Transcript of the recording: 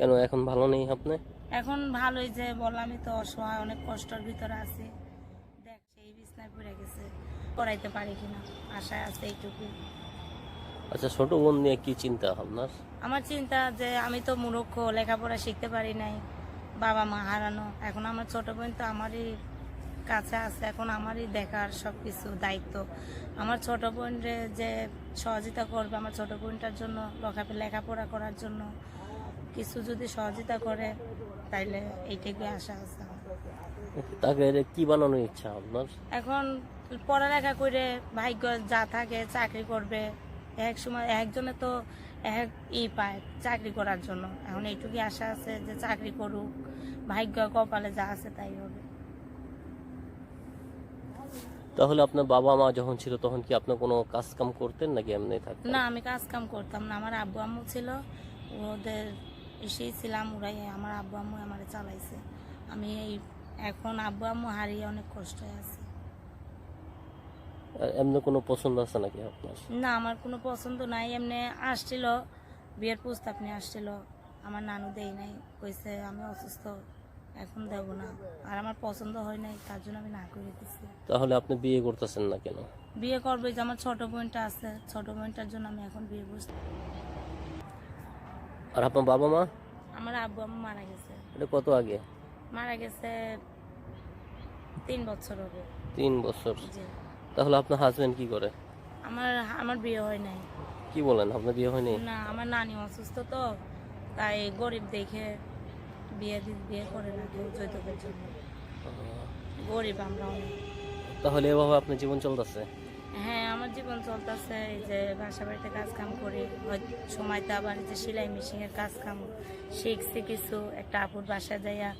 কেন? এখন ভালো নেই আপনি? এখন ভালোই যে বললামই তো অসহায় অনেক কষ্টের ভিতরে আছি। দেখ সেই বিছনায় পড়ে গেছে। পড়াইতে পারি কিনা? আশায় আছে এইটুকু। আচ্ছা ছোট বোন নিয়ে কি চিন্তা আপনার? আমার চিন্তা যে আমি তো মূর্খ লেখাপড়া শিখতে পারি নাই বাবা মা হারানো। এখন আমার ছোট বোন তো আমারই কাছে আছে এখন আমারই দেখার সব কিছু দায়িত্ব। আমার ছোট বোনরে যে সহযোগিতা করবে আমার ছোট বোনটার জন্য লেখা- লেখাপড়া করার জন্য। কিছু যদি সহযোগিতা করে তাইলে এইটুকুই আশা আছে। তাকে কি বানানোর ইচ্ছা আপনার? এখন পড়ালেখা করে ভাগ্য যা থাকে চাকরি করবে। এক সময় একজনে তো এক ই পায় চাকরি করার জন্য। এখন এইটুকুই আশা আছে যে চাকরি করুক ভাগ্য কপালে যা আছে তাই হবে। তাহলে আপনার বাবা মা যখন ছিল তখন কি আপনি কোনো কাজ কাম করতেন নাকি এমনি থাকতেন? না আমি কাজ কাম করতাম না। আমার আব্বু আম্মু ছিল ওদের এসেই ছিলাম ওরাই আমার আব্বু আম্মু আমার চালাইছে। আমি এই এখন আব্বু আম্মু হারিয়ে অনেক কষ্ট আছে। এমনি কোনো পছন্দ আছে নাকি আপনার? না আমার কোনো পছন্দ নাই। এমনি আসছিল বিয়ের প্রস্তাব নিয়ে আসছিল। আমার নানু দেই নাই কইছে আমি অসুস্থ এখন দেব না। আর আমার পছন্দ হয় নাই তার জন্য আমি না করে দিছি। তাহলে আপনি বিয়ে করতেছেন না কেন? বিয়ে করবে যে আমার ছোট বোনটা আছে ছোট বোনটার জন্য আমি এখন বিয়ে বসছি আর আপনার বাবা মা? আমার আব্বু আম্মু মারা গেছে। এটা কত আগে? মারা গেছে তিন বছর হবে তিন বছর। জি। তাহলে আপনার হাজবেন্ড কি করে? আমার আমার বিয়ে হয় নাই। কি বলেন আপনার বিয়ে হয়নি? না আমার নানি অসুস্থ তো তাই গরিব দেখে বিয়ে দি- বিয়ে করে না কেউ যৌতুকের জন্য। গরিব আমরা অনেক। তাহলে এভাবে আপনার জীবন চলতেছে? জীবন চলতেছে, এই যে বাসা বাড়িতে কাজ কাম করি সময়তে আবার যে সেলাই মেশিনের কাজ কাম শিখছি কিছু, একটা আপুর বাসা যাইয়া